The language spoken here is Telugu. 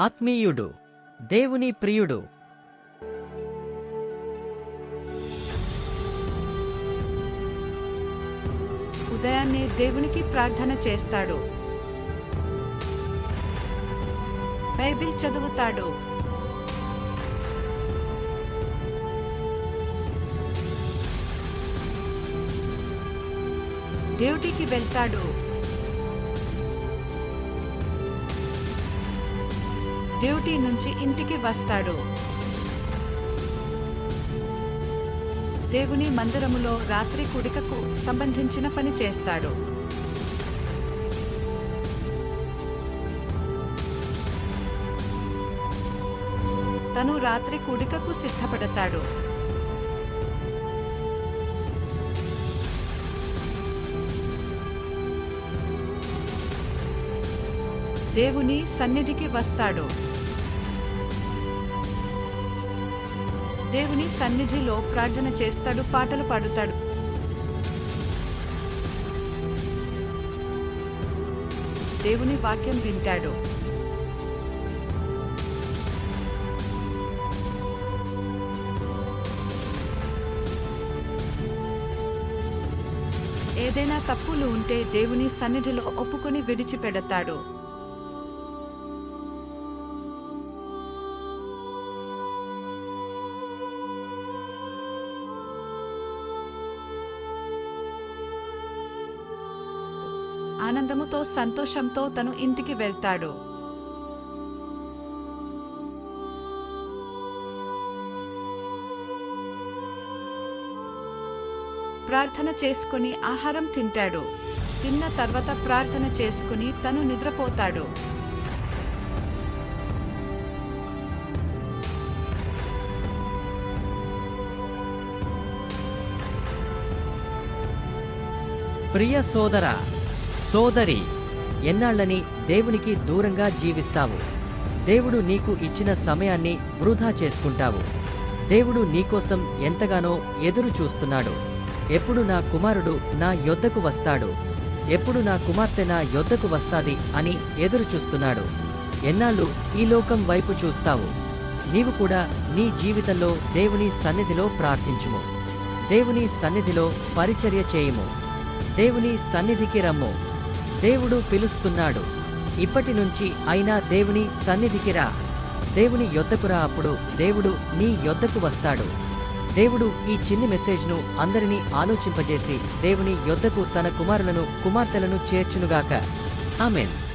ఆత్మీయుడు దేవుని ప్రియుడు. ఉదయాన్నే దేవునికి ప్రార్థన చేస్తాడు. బైబిల్ చదువుతాడు. డ్యూటీకి వెళ్తాడు. డ్యూటీ నుంచి ఇంటికి వస్తాడు. దేవుని మందిరములో రాత్రి కుడికకు సంబంధించిన పని చేస్తాడు. తను రాత్రి కుడికకు సిద్ధపడతాడు. దేవుని సన్నిధికి వస్తాడు. దేవుని సన్నిధిలో ప్రార్థన చేస్తాడు పాటలు పాడుతాడు. దేవుని వాక్యం వింటాడు. ఏదైనా తప్పులు ఉంటే దేవుని సన్నిధిలో ఒప్పుకొని విడిచిపెడతాడు. ఆనందముతో సంతోషంతో తను ఇంటికి వెళ్తాడు. ప్రార్థన చేసుకుని ఆహారం తింటాడు. తిన్న తర్వాత ప్రార్థన చేసుకుని తను నిద్రపోతాడు. ప్రియ సోదర సోదరి ఎన్నాళ్ళని దేవునికి దూరంగా జీవిస్తావు? దేవుడు నీకు ఇచ్చిన సమయాన్ని వృధా చేసుకుంటావు. దేవుడు నీకోసం ఎంతగానో ఎదురు చూస్తున్నాడు. ఎప్పుడు నా కుమారుడు నా యొద్దకు వస్తాడు? ఎప్పుడు నా కుమార్తె నా యొద్దకు వస్తాది అని ఎదురు చూస్తున్నాడు. ఎన్నాళ్ళు ఈ లోకం వైపు చూస్తావు? నీవు కూడా నీ జీవితంలో దేవుని సన్నిధిలో ప్రార్థించుము. దేవుని సన్నిధిలో పరిచర్య చేయుము. దేవుని సన్నిధికి రమ్ము. దేవుడు పిలుస్తున్నాడు. ఇప్పటి నుంచి అయినా దేవుని సన్నిధికి రా. దేవుని యొద్దకురా అప్పుడు దేవుడు నీ యొద్దకు వస్తాడు. దేవుడు ఈ చిన్ని మెసేజ్ను అందరినీ ఆలోచింపజేసి దేవుని యొద్దకు తన కుమారులను కుమార్తెలను చేర్చునుగాక. ఆమెన్.